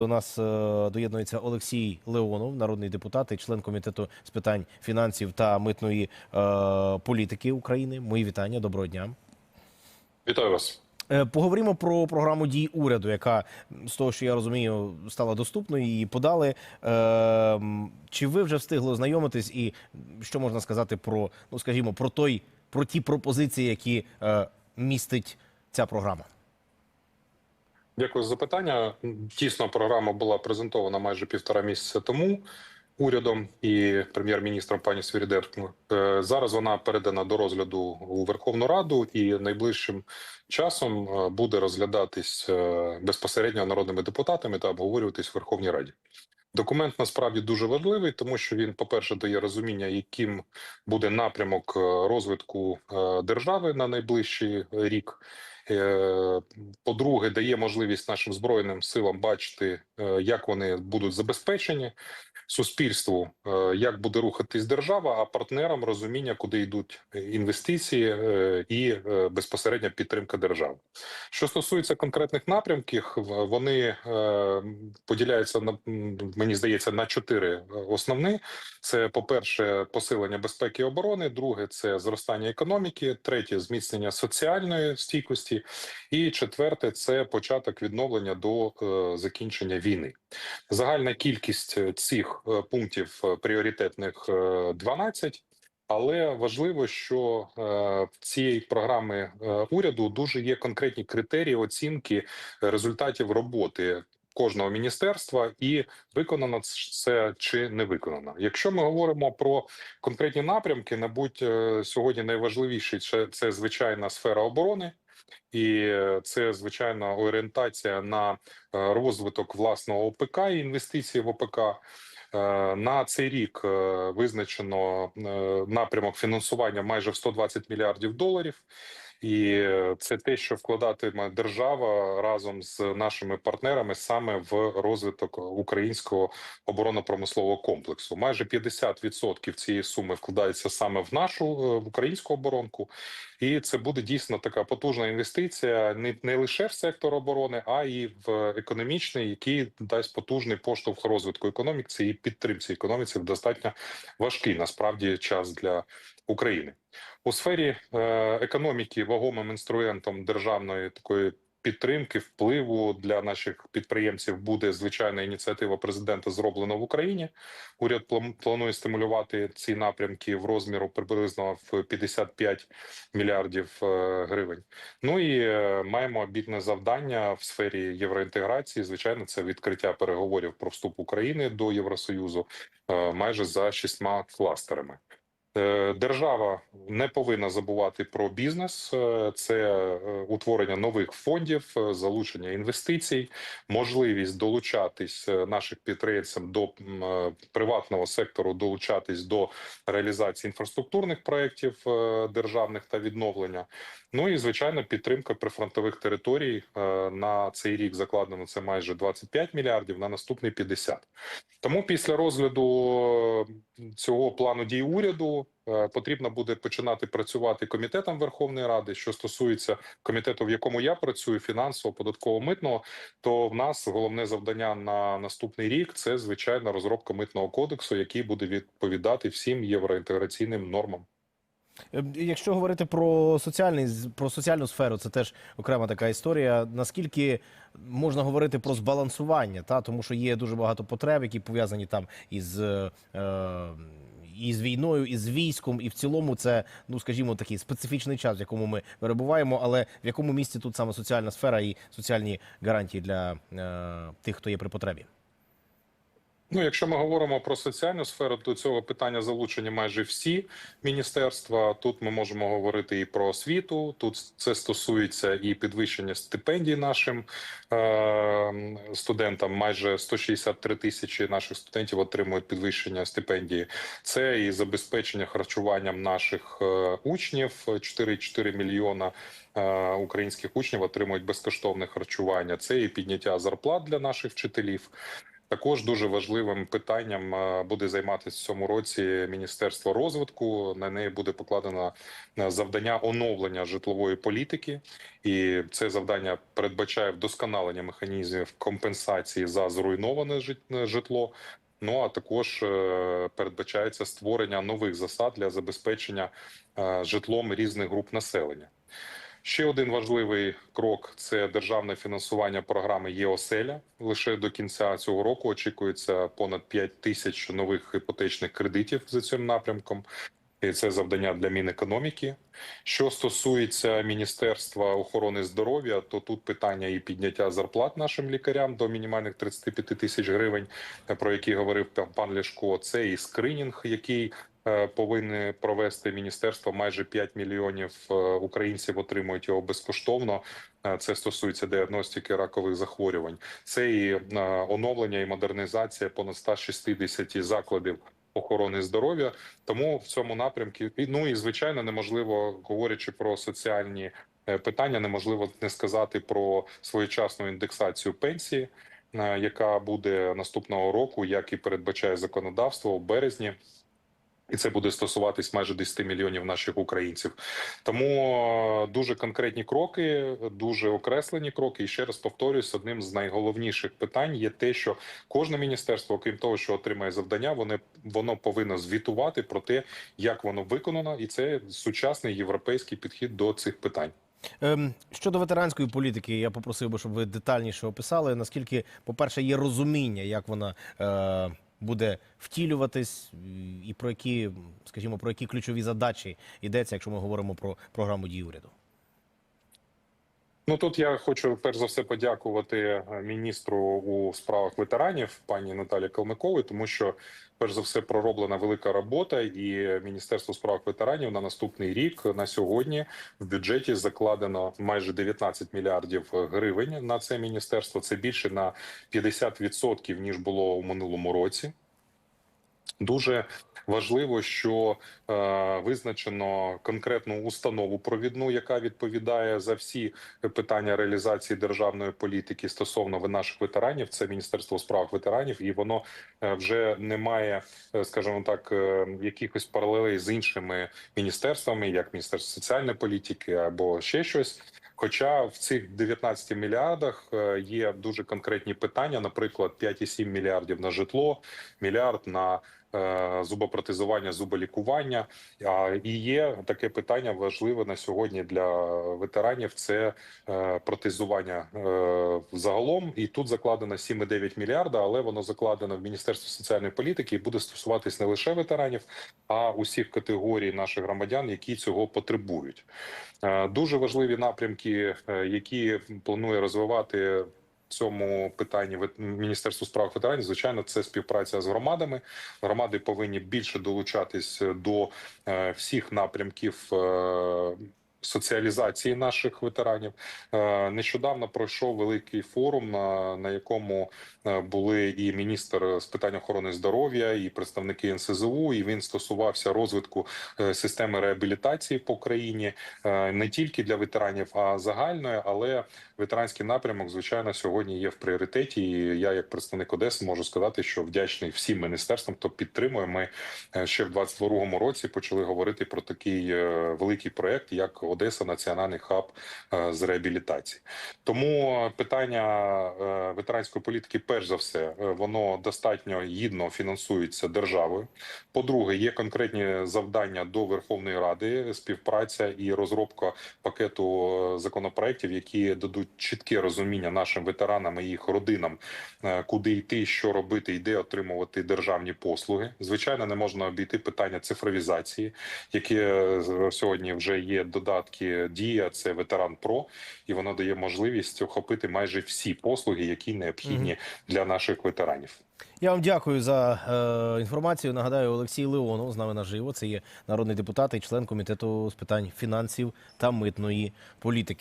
До нас е, доєднується Олексій Леонов, народний депутат і член комітету з питань фінансів та митної е, політики України. Мої вітання. Доброго дня. Вітаю вас. Е, Поговоримо про програму дій уряду, яка з того, що я розумію, стала доступною. Її подали. Е, Чи ви вже встигли ознайомитись, і що можна сказати про ну, скажімо, про той про ті пропозиції, які е, містить ця програма? Дякую за запитання. Дійсно, програма була презентована майже півтора місяця тому урядом і прем'єр-міністром пані Свіріденко. Е, Зараз вона передана до розгляду у Верховну Раду і найближчим часом е, буде розглядатись е, безпосередньо народними депутатами та обговорюватись в Верховній Раді. Документ насправді дуже важливий, тому що він, по-перше, дає розуміння, яким буде напрямок е, розвитку е, держави на найближчий рік. Е, По-друге, дає можливість нашим збройним силам бачити, як вони будуть забезпечені, суспільству, е, як буде рухатись держава, а партнерам розуміння, куди йдуть інвестиції е, і е, безпосередня підтримка держави. Що стосується конкретних напрямків, вони е, поділяються на мені здається на чотири е, основні: це, по-перше, посилення безпеки і оборони. Друге це зростання економіки. Третє зміцнення соціальної стійкості. І четверте це початок відновлення до е, закінчення війни. Загальна кількість е, цих е, пунктів е, пріоритетних е, 12. Але важливо, що е, в цій програмі е, уряду дуже є конкретні критерії оцінки результатів роботи кожного міністерства, і виконано це чи не виконано. Якщо ми говоримо про конкретні напрямки, мабуть, е, сьогодні найважливіший це, це звичайна сфера оборони. І е, це звичайно орієнтація на е, розвиток власного ОПК і інвестиції в ОПК. Е, На цей рік е, визначено е, напрямок фінансування майже в 120 мільярдів доларів. І е, це те, що вкладатиме держава разом з нашими партнерами саме в розвиток українського оборонно-промислового комплексу. Майже 50% цієї суми вкладається саме в нашу е, в українську оборонку, і це буде дійсно така потужна інвестиція не, не лише в сектор оборони, а й в економічний, який дасть потужний поштовх розвитку економіки і підтримці економіці в достатньо важкий насправді час для України. У сфері е, економіки вагомим інструментом державної такої підтримки впливу для наших підприємців буде звичайна ініціатива президента зроблена в Україні. Уряд планує стимулювати ці напрямки в розміру приблизно в 55 мільярдів е, гривень. Ну і е, маємо обітне завдання в сфері євроінтеграції. Звичайно, це відкриття переговорів про вступ України до Євросоюзу майже за шістьма кластерами. Е, Держава не повинна забувати про бізнес, Е, це е, утворення нових фондів, залучення інвестицій, можливість долучатись наших підприємцям до приватного сектору, долучатись до реалізації інфраструктурних проєктів державних та відновлення. Ну і звичайно, підтримка прифронтових територій на цей рік закладено це майже 25 мільярдів, на наступний 50. Тому після розгляду цього плану дій уряду е, потрібно буде починати працювати комітетом Верховної Ради. Що стосується комітету, в якому я працюю, фінансово, податково митного, то в нас головне завдання на наступний рік це звичайно розробка митного кодексу, який буде відповідати всім євроінтеграційним нормам. Е, Якщо говорити про соціальний про соціальну сферу, це теж окрема така історія. Наскільки можна говорити про збалансування, та тому що є дуже багато потреб, які пов'язані там із. Е, е, і з війною, і з військом, і в цілому це, ну скажімо, такий специфічний час, в якому ми перебуваємо. Але в якому місці тут саме соціальна сфера і соціальні гарантії для е, тих, хто є при потребі? Ну, якщо ми говоримо про соціальну сферу, до цього питання залучені майже всі міністерства. Тут ми можемо говорити і про освіту. Тут це стосується і підвищення стипендій нашим е- студентам. Майже 163 тисячі наших студентів отримують підвищення стипендії. Це і забезпечення харчуванням наших е- учнів. 4,4 мільйона е- українських учнів отримують безкоштовне харчування. Це і підняття зарплат для наших вчителів. Також дуже важливим питанням е, буде займатися в цьому році Міністерство розвитку. На неї буде покладено е, завдання оновлення житлової політики, і це завдання передбачає вдосконалення механізмів компенсації за зруйноване жит- житло. Ну а також е, передбачається створення нових засад для забезпечення е, житлом різних груп населення. Ще один важливий крок це державне фінансування програми ЄОСЕЛЯ. Лише до кінця цього року очікується понад 5 тисяч нових іпотечних кредитів за цим напрямком. І це завдання для Мінекономіки. Що стосується Міністерства охорони здоров'я, то тут питання і підняття зарплат нашим лікарям до мінімальних 35 тисяч гривень, про які говорив пан- Ляшко. Це і скринінг, який повинні провести міністерство. Майже 5 мільйонів е, українців отримують його безкоштовно. Е, Це стосується діагностики ракових захворювань. Це і е, оновлення і модернізація понад 160 закладів охорони здоров'я. Тому в цьому напрямку ну і звичайно неможливо говорячи про соціальні е, питання, неможливо не сказати про своєчасну індексацію пенсії, е, яка буде наступного року, як і передбачає законодавство у березні. І це буде стосуватись майже 10 мільйонів наших українців. Тому е, дуже конкретні кроки, дуже окреслені кроки. І ще раз повторюсь, одним з найголовніших питань є те, що кожне міністерство, окрім того, що отримає завдання, воно, воно повинно звітувати про те, як воно виконано, і це сучасний європейський підхід до цих питань. Ем, щодо ветеранської політики, я попросив би, щоб ви детальніше описали, наскільки, по-перше, є розуміння, як вона е, буде втілюватись, і- про які, скажімо, про які ключові задачі йдеться, якщо ми говоримо про програму дій уряду. Ну тут я хочу перш за все подякувати е, міністру у справах ветеранів пані Наталі Калмиковій, тому що перш за все пророблена велика робота, і міністерство у справах ветеранів на наступний рік на сьогодні в бюджеті закладено майже 19 мільярдів гривень на це міністерство. Це більше на 50% ніж було у минулому році. Дуже важливо, що е, визначено конкретну установу провідну, яка відповідає за всі питання реалізації державної політики стосовно наших ветеранів. Це Міністерство у справах ветеранів, і воно е, вже не має, е, скажімо так, е, якихось паралелей з іншими міністерствами, як Міністерство соціальної політики або ще щось. Хоча в цих 19 мільярдах є дуже конкретні питання, наприклад, 5,7 мільярдів на житло, мільярд на е, зубопротезування, зуболікування. І є таке питання важливе на сьогодні для ветеранів: це е, протезування е, загалом. І тут закладено 7,9 мільярда, але воно закладено в Міністерство соціальної політики і буде стосуватись не лише ветеранів, а усіх категорій наших громадян, які цього потребують. Дуже важливі напрямки, які планує розвивати. Цьому питанні Міністерство справ ветеранів, звичайно, це співпраця з громадами. Громади повинні більше долучатись до е, всіх напрямків е, соціалізації наших ветеранів. Е, Нещодавно пройшов великий форум, на, якому були і міністр з питань охорони здоров'я, і представники НСЗУ. І він стосувався розвитку системи реабілітації по країні не тільки для ветеранів, а загальної. Але ветеранський напрямок, звичайно, сьогодні є в пріоритеті. І я, як представник Одеси, можу сказати, що вдячний всім міністерствам, хто підтримує. Ми е, ще в 22-му році почали говорити про такий е, великий проект, як Одеса Національний хаб е, з реабілітації. Тому питання ветеранської політики, перш за все, воно достатньо гідно фінансується державою. По-друге, є конкретні завдання до Верховної Ради, співпраця і розробка пакету законопроєктів, які дадуть чітке розуміння нашим ветеранам і їх родинам, е, куди йти, що робити, і де отримувати державні послуги. Звичайно, не можна обійти питання цифровізації, яке е, сьогодні вже є додатки дія. Це ветеран Про, і воно дає можливість охопити майже всі послуги, які необхідні для наших ветеранів. Я вам дякую за е, інформацію. Нагадаю, Олексій Леонов з нами наживо. Це є народний депутат і член комітету з питань фінансів та митної політики.